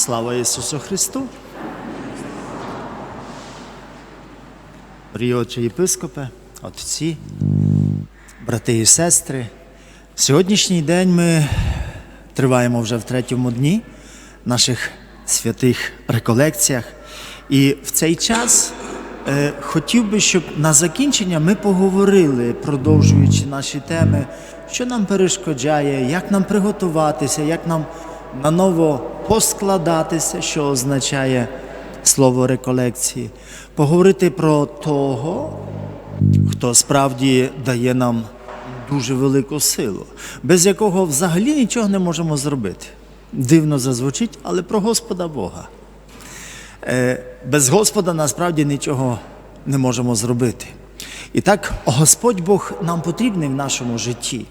Слава Ісусу Христу! Дорогі отче єпископе, отці, брати і сестри. Сьогоднішній день ми триваємо вже в третьому дні наших святих реколекціях. І в цей час е, хотів би, щоб на закінчення ми поговорили, продовжуючи наші теми, що нам перешкоджає, як нам приготуватися, як нам наново поскладатися, що означає слово реколекції, поговорити про того, хто справді дає нам дуже велику силу, без якого взагалі нічого не можемо зробити. Дивно зазвучить, але про Господа Бога. Е, Без Господа насправді нічого не можемо зробити. І так, Господь Бог нам потрібний в нашому житті.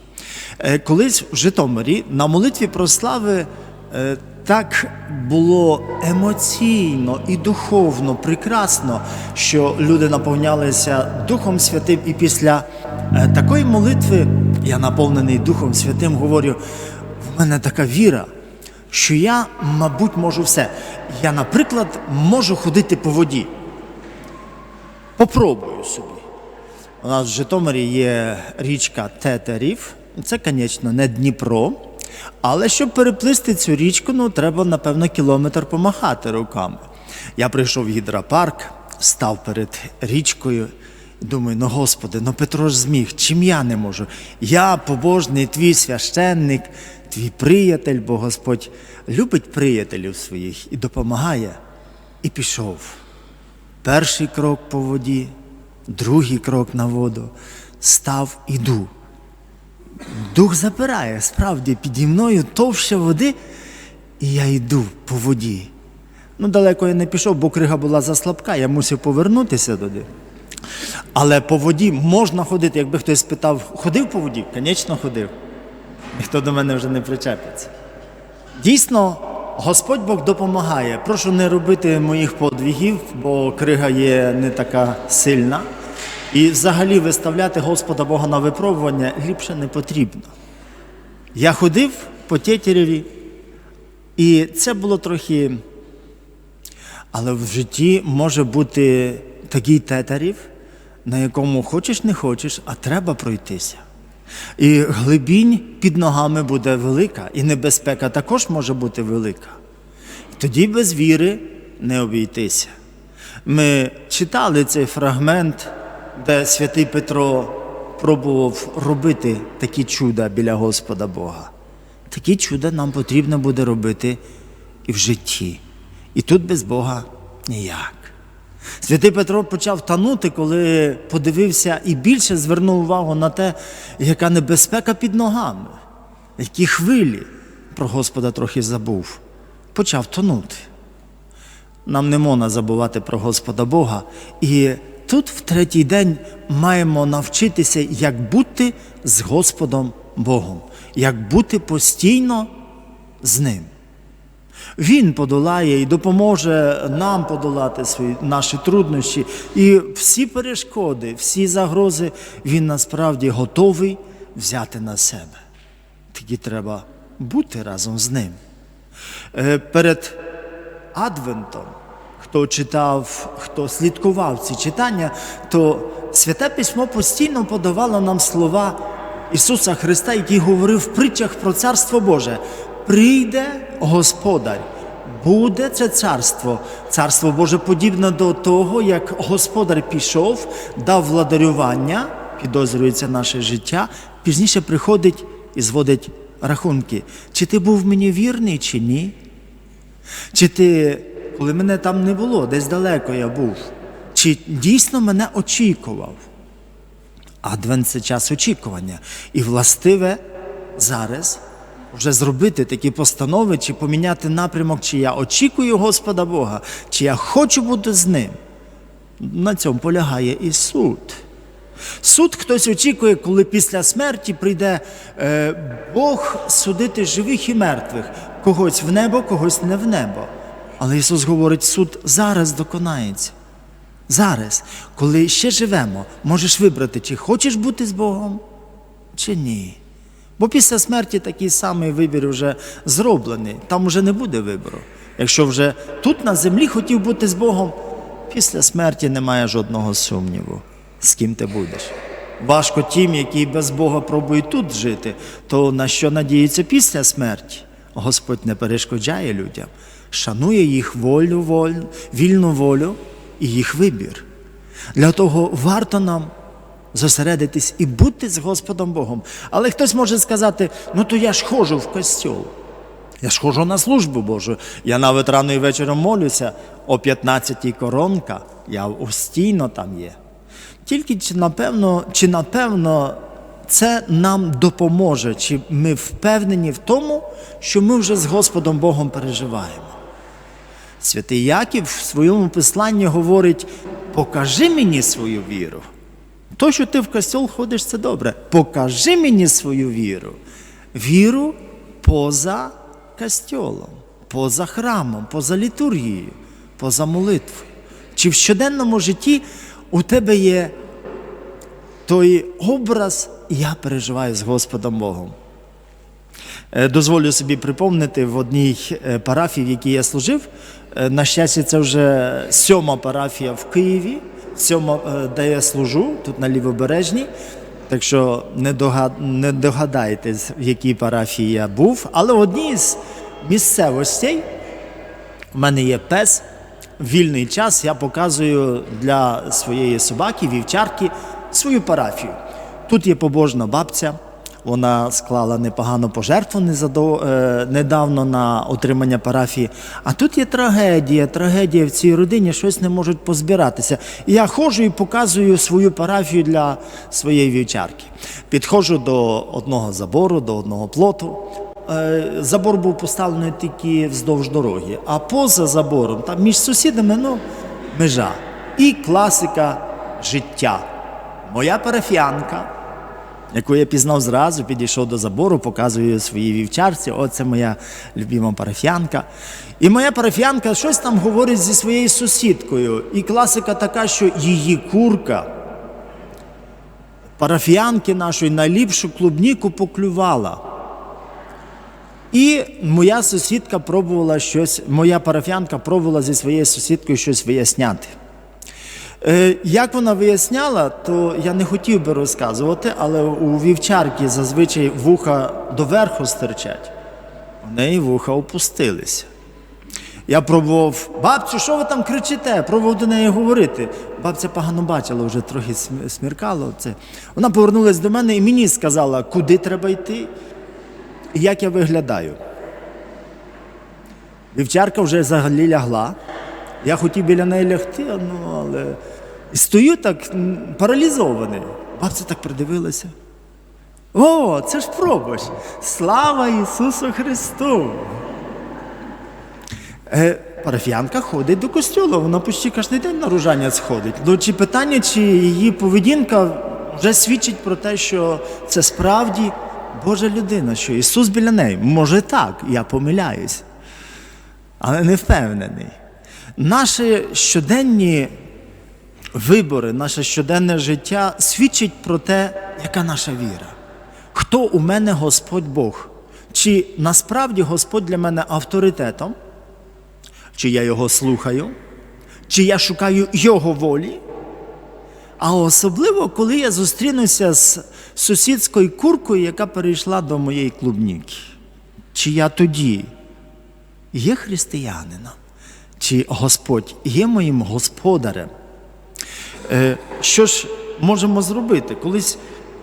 Е, Колись в Житомирі на молитві про слави е, так було емоційно і духовно прекрасно, що люди наповнялися Духом Святим. І після е, такої молитви я наповнений Духом Святим, говорю: в мене така віра, що я, мабуть, можу все. Я, наприклад, можу ходити по воді. Попробую собі. У нас в Житомирі є річка Тетерів. Це, звісно, не Дніпро. Але щоб переплисти цю річку, ну, треба, напевно, кілометр помахати руками. Я прийшов в гідропарк, став перед річкою думаю, ну Господи, ну Петро ж зміг, чим я не можу? Я побожний, твій священник, твій приятель, бо Господь любить приятелів своїх і допомагає. І пішов. Перший крок по воді, другий крок на воду. Став, іду. Дух запирає, справді, піді мною товща води, і я йду по воді. Ну, далеко я не пішов, бо крига була заслабка, я мусив повернутися туди. Але по воді можна ходити. Якби хтось спитав, ходив по воді? Звісно, ходив. Ніхто до мене вже не причепиться. Дійсно, Господь Бог допомагає. Прошу не робити моїх подвігів, бо крига є не така сильна. І взагалі виставляти Господа Бога на випробування ліпше не потрібно. Я ходив по Тєтєреві, і це було трохи. Але в житті може бути такий тетерів, на якому хочеш не хочеш, а треба пройтися. І глибінь під ногами буде велика, і небезпека також може бути велика. Тоді без віри не обійтися. Ми читали цей фрагмент, де святий Петро пробував робити такі чуда біля Господа Бога. Такі чуда нам потрібно буде робити і в житті. І тут без Бога ніяк. Святий Петро почав танути, коли подивився і більше звернув увагу на те, яка небезпека під ногами, які хвилі про Господа трохи забув. Почав тонути. Нам не можна забувати про Господа Бога. І тут, в третій день, маємо навчитися, як бути з Господом Богом, як бути постійно з Ним. Він подолає і допоможе нам подолати свої наші труднощі. І всі перешкоди, всі загрози він насправді готовий взяти на себе. Тоді треба бути разом з ним. Е, Перед Адвентом, хто читав, хто слідкував ці читання, то Святе Письмо постійно подавало нам слова Ісуса Христа, який говорив в притчах про Царство Боже. Прийде Господар, буде це царство. Царство Боже подібне до того, як Господар пішов, дав владарювання, підозрюється наше життя, пізніше приходить і зводить рахунки. Чи ти був мені вірний, чи ні? Чи ти, коли мене там не було, десь далеко я був, чи дійсно мене очікував? Адвент це час очікування. І властиве зараз вже зробити такі постанови, чи поміняти напрямок, чи я очікую Господа Бога, чи я хочу бути з ним. На цьому полягає і суд. Суд хтось очікує, коли після смерті прийде е, Бог судити живих і мертвих, когось в небо, когось не в небо. Але Ісус говорить, суд зараз доконається. Зараз, коли ще живемо, можеш вибрати, чи хочеш бути з Богом, чи ні. Бо після смерті такий самий вибір вже зроблений, там вже не буде вибору. Якщо вже тут на землі хотів бути з Богом, після смерті немає жодного сумніву, з ким ти будеш. Важко тим, які без Бога пробують тут жити, то на що надіються після смерті? Господь не перешкоджає людям, шанує їх волю, волю, вільну волю і їх вибір. Для того варто нам зосередитись і бути з Господом Богом. Але хтось може сказати: ну то я ж ходжу в костьол. Я ж ходжу на службу Божу. Я навіть рано і вечором молюся о 15-й коронка, я постійно там є. Тільки чи напевно, чи напевно це нам допоможе, чи ми впевнені в тому, що ми вже з Господом Богом переживаємо. Святий Яків в своєму посланні говорить: покажи мені свою віру. То, що ти в костьол ходиш, це добре. Покажи мені свою віру. Віру поза костьолом, поза храмом, поза літургією, поза молитвою. Чи в щоденному житті у тебе є той образ, я переживаю з Господом Богом. Е, Дозволю собі припомнити в одній е, парафії, в якій я служив. е, На щастя, це вже сьома парафія в Києві, сьома, де я служу, тут на Лівобережній. Так що не, догад... не догадаєтесь, в якій парафії я був. Але в одній з місцевостей у мене є пес. Вільний час я показую для своєї собаки, вівчарки, свою парафію. Тут є побожна бабця. Вона склала непогану пожертву незадо- е, недавно на отримання парафії. А тут є трагедія. Трагедія в цій родині щось не можуть позбиратися. І я ходжу і показую свою парафію для своєї вівчарки. Підходжу до одного забору, до одного плоту. Е, Забор був поставлений тільки вздовж дороги, а поза забором, там між сусідами, ну, межа. І класика життя. Моя парафіянка, яку я пізнав зразу, підійшов до забору, показую своїй вівчарці. Оце моя любима парафіянка. І моя парафіянка щось там говорить зі своєю сусідкою. І класика така, що її курка парафіянки нашої найліпшу клубніку поклювала. І моя сусідка пробувала щось, моя парафіянка пробувала зі своєю сусідкою щось виясняти. Е, Як вона виясняла, то я не хотів би розказувати, але у вівчарки зазвичай вуха доверху стирчать. У неї вуха опустилися. Я пробував, бабцю, що ви там кричите? Пробував до неї говорити. Бабця погано бачила, вже трохи сміркало. Це. Вона повернулася до мене і мені сказала, куди треба йти і як я виглядаю. Вівчарка вже взагалі лягла. Я хотів біля неї лягти, ну, але стою так паралізований. Бабця так придивилася. О, це ж пробач! Слава Ісусу Христу! Е, парафіянка ходить до костюлу, вона почти кожен день на ружанець ходить. Ну, чи питання, чи її поведінка вже свідчить про те, що це справді Божа людина, що Ісус біля неї. Може так, я помиляюсь, але не впевнений. Наші щоденні вибори, наше щоденне життя свідчить про те, яка наша віра. Хто у мене Господь Бог? Чи насправді Господь для мене авторитетом? Чи я його слухаю, чи я шукаю його волі. А особливо, коли я зустрінуся з сусідською куркою, яка перейшла до моєї клубніки. Чи я тоді є християнином, чи Господь є моїм господарем? Е, Що ж можемо зробити? Колись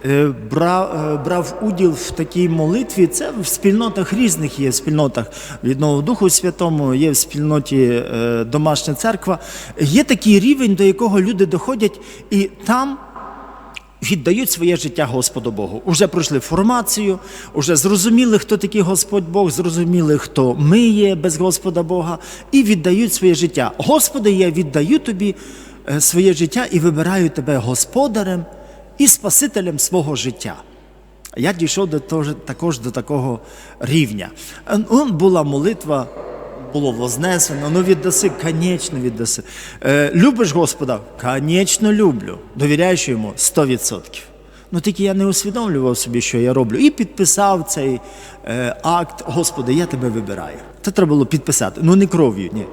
е, брав, е, брав уділ в такій молитві. Це в спільнотах різних є в спільнотах відного Духу Святому, є в спільноті домашня церква. Є такий рівень, до якого люди доходять, і там віддають своє життя Господу Богу. Уже пройшли формацію, уже зрозуміли, хто такий Господь Бог, зрозуміли, хто ми є без Господа Бога, і віддають своє життя. Господи, я віддаю тобі е, своє життя і вибираю тебе господарем і спасителем свого життя. Я дійшов до того, також до такого рівня. Е, ну, Була молитва, було вознесено, ну віддаси, конечно, віддаси. Е, любиш Господа? Конечно, люблю. Довіряєш йому 100%. Ну тільки я не усвідомлював собі, що я роблю. І підписав цей е, акт, Господи, я тебе вибираю. Це треба було підписати. Ну не кров'ю, ні.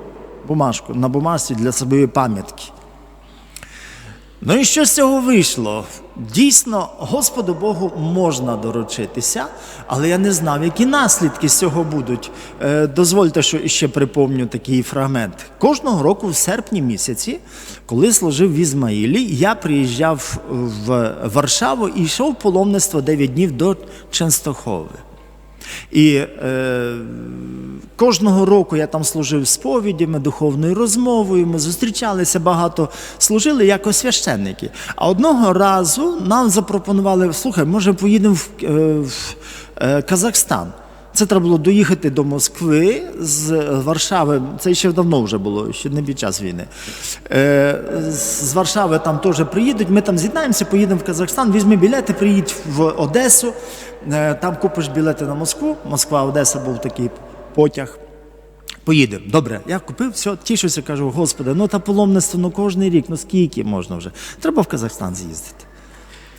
Бумажку, на бумажці для собої пам'ятки. Ну і що з цього вийшло? Дійсно, Господу Богу можна доручитися, але я не знав, які наслідки з цього будуть. Е, дозвольте, що ще припомню такий фрагмент. Кожного року, в серпні місяці, коли служив в Ізмаїлі, я приїжджав в Варшаву і йшов в паломництво 9 днів до Ченстохови. І е, кожного року я там служив сповідями, духовною розмовою. Ми зустрічалися багато, служили як священники. А одного разу нам запропонували: слухай, може, поїдемо в, е, в е, Казахстан. Це треба було доїхати до Москви з Варшави. Це ще давно вже було, ще не під час війни. Е, з Варшави там теж приїдуть. Ми там з'єднаємося, поїдемо в Казахстан, візьми білети, приїдь в Одесу. Е, там купиш білети на Москву. Москва, Одеса був такий потяг. Поїдемо. Добре, я купив, все, тішуся, кажу, господи, ну та паломництво, ну кожний рік, ну скільки можна вже. Треба в Казахстан з'їздити.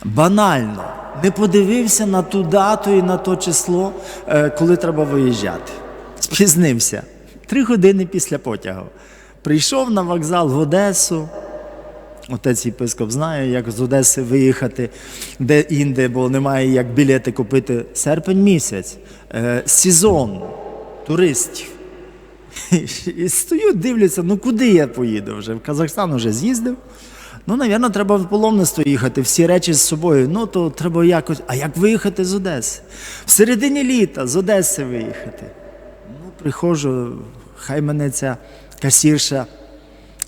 Банально не подивився на ту дату і на то число, е, коли треба виїжджати. Спізнився. Три години після потягу. Прийшов на вокзал в Одесу. Отець єпископ знає, як з Одеси виїхати де інде, бо немає як білети купити. Серпень місяць, е, сезон туристів. І стою, дивлюся, ну куди я поїду вже? В Казахстан вже з'їздив. Ну, напевно, треба в паломництво їхати, всі речі з собою. Ну, то треба якось. А як виїхати з Одеси? В середині літа з Одеси виїхати. Ну, приходжу, хай мене ця касірша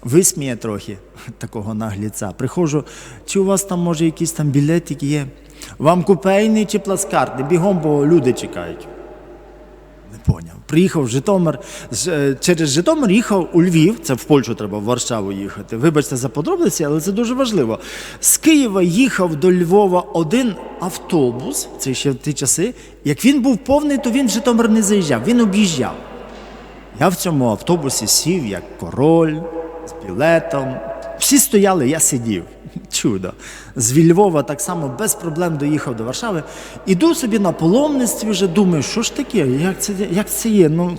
висміє трохи такого нагліця. Приходжу, чи у вас там може якийсь там білетик є? Вам купейний чи плацкартний? Бігом, бо люди чекають. Поняв. Приїхав в Житомир. Е, Через Житомир їхав у Львів. Це в Польщу треба, в Варшаву їхати. Вибачте за подробиці, але це дуже важливо. З Києва їхав до Львова один автобус, це ще в ті часи. Як він був повний, то він в Житомир не заїжджав, він об'їжджав. Я в цьому автобусі сів як король з білетом. Всі стояли, я сидів. Чудо. З Львова так само без проблем доїхав до Варшави. Іду собі на паломництві, вже думаю, що ж таке, як це, як це є? Ну,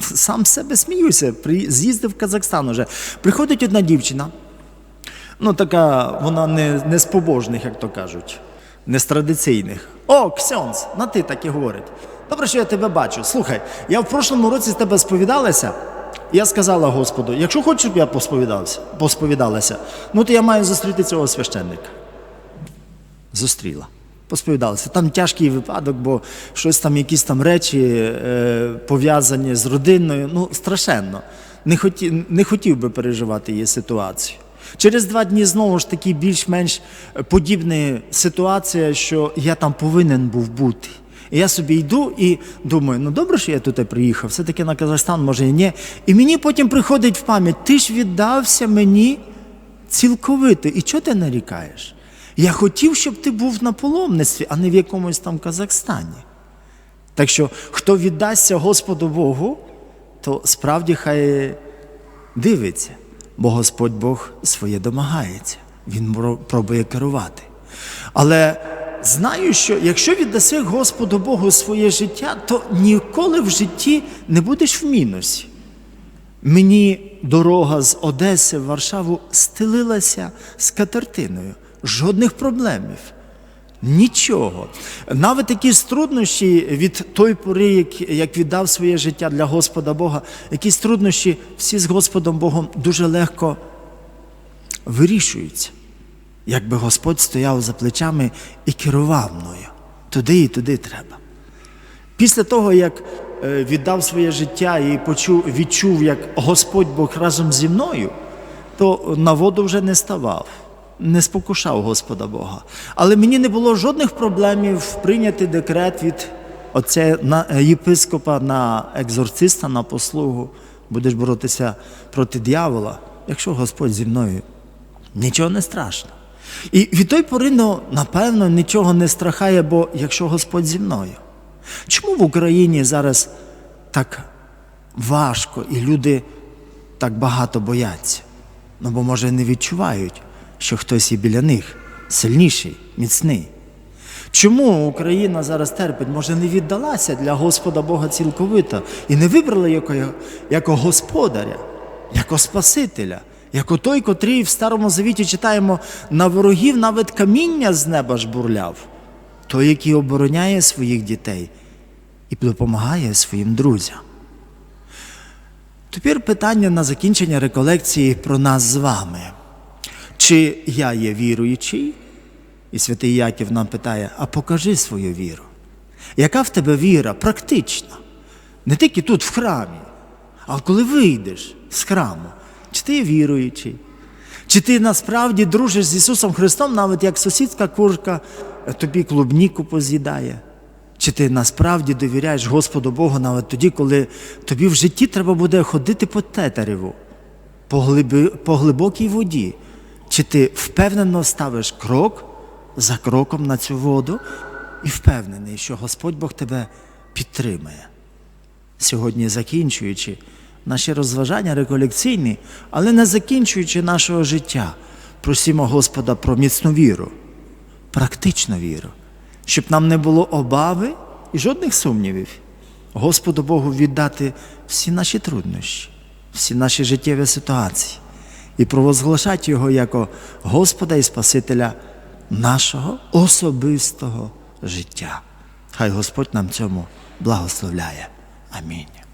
сам себе сміюся. З'їздив в Казахстан уже. Приходить одна дівчина, ну така, вона не, не з побожних, як то кажуть, не з традиційних. О, Ксьонс, на ти так і говорить. Добре, що я тебе бачу. Слухай, я в прошлому році з тебе сповідалася. Я сказала Господу, якщо хочеш, щоб я посповідався, посповідалася, ну то я маю зустріти цього священника. Зустріла. Посповідалася. Там тяжкий випадок, бо щось там, якісь там речі е, пов'язані з родиною. Ну, страшенно. Не хотів, не хотів би переживати її ситуацію. Через два дні знову ж таки більш-менш подібна ситуація, що я там повинен був бути. І я собі йду і думаю, ну добре, що я тут приїхав, все-таки на Казахстан, може і ні. І мені потім приходить в пам'ять, ти ж віддався мені цілковито. І чого ти нарікаєш? Я хотів, щоб ти був на паломництві, а не в якомусь там Казахстані. Так що, хто віддасться Господу Богу, то справді хай дивиться, бо Господь Бог своє домагається. Він пробує керувати. Але знаю, що якщо віддаси Господу Богу своє життя, то ніколи в житті не будеш в мінусі. Мені дорога з Одеси в Варшаву стелилася з катертиною. Жодних проблемів. Нічого. Навіть якісь труднощі від той пори, як, як віддав своє життя для Господа Бога, якісь труднощі всі з Господом Богом дуже легко вирішуються. Якби Господь стояв за плечами і керував мною. Туди і туди треба. Після того, як е, віддав своє життя і почув, відчув, як Господь Бог разом зі мною, то на воду вже не ставав, не спокушав Господа Бога. Але мені не було жодних проблемів прийняти декрет від отця на, е, єпископа на екзорциста, на послугу. Будеш боротися проти дьявола, якщо Господь зі мною. Нічого не страшно. І від той пори, ну, напевно, нічого не страхає, бо якщо Господь зі мною. Чому в Україні зараз так важко і люди так багато бояться? Ну, бо, може, не відчувають, що хтось є біля них, сильніший, міцний. Чому Україна зараз терпить? Може, не віддалася для Господа Бога цілковито і не вибрала його як господаря, як Спасителя, як той, котрий в Старому Завіті читаємо на ворогів навіть каміння з неба жбурляв, той, який обороняє своїх дітей і допомагає своїм друзям. Тепер питання на закінчення реколекції про нас з вами. Чи я є віруючий? І святий Яків нам питає: а покажи свою віру. Яка в тебе віра практична? Не тільки тут в храмі, а коли вийдеш з храму, чи ти віруючий? Чи ти насправді дружиш з Ісусом Христом, навіть як сусідська курка тобі клубніку поз'їдає? Чи ти насправді довіряєш Господу Богу навіть тоді, коли тобі в житті треба буде ходити по тетереву, по, глиби, по глибокій воді? Чи ти впевнено ставиш крок за кроком на цю воду і впевнений, що Господь Бог тебе підтримає? Сьогодні закінчуючи наші розважання реколекційні, але не закінчуючи нашого життя, просимо Господа про міцну віру, практичну віру, щоб нам не було обави і жодних сумнівів. Господу Богу віддати всі наші труднощі, всі наші життєві ситуації і провозглашати Його як Господа і Спасителя нашого особистого життя. Хай Господь нам цьому благословляє. Амінь.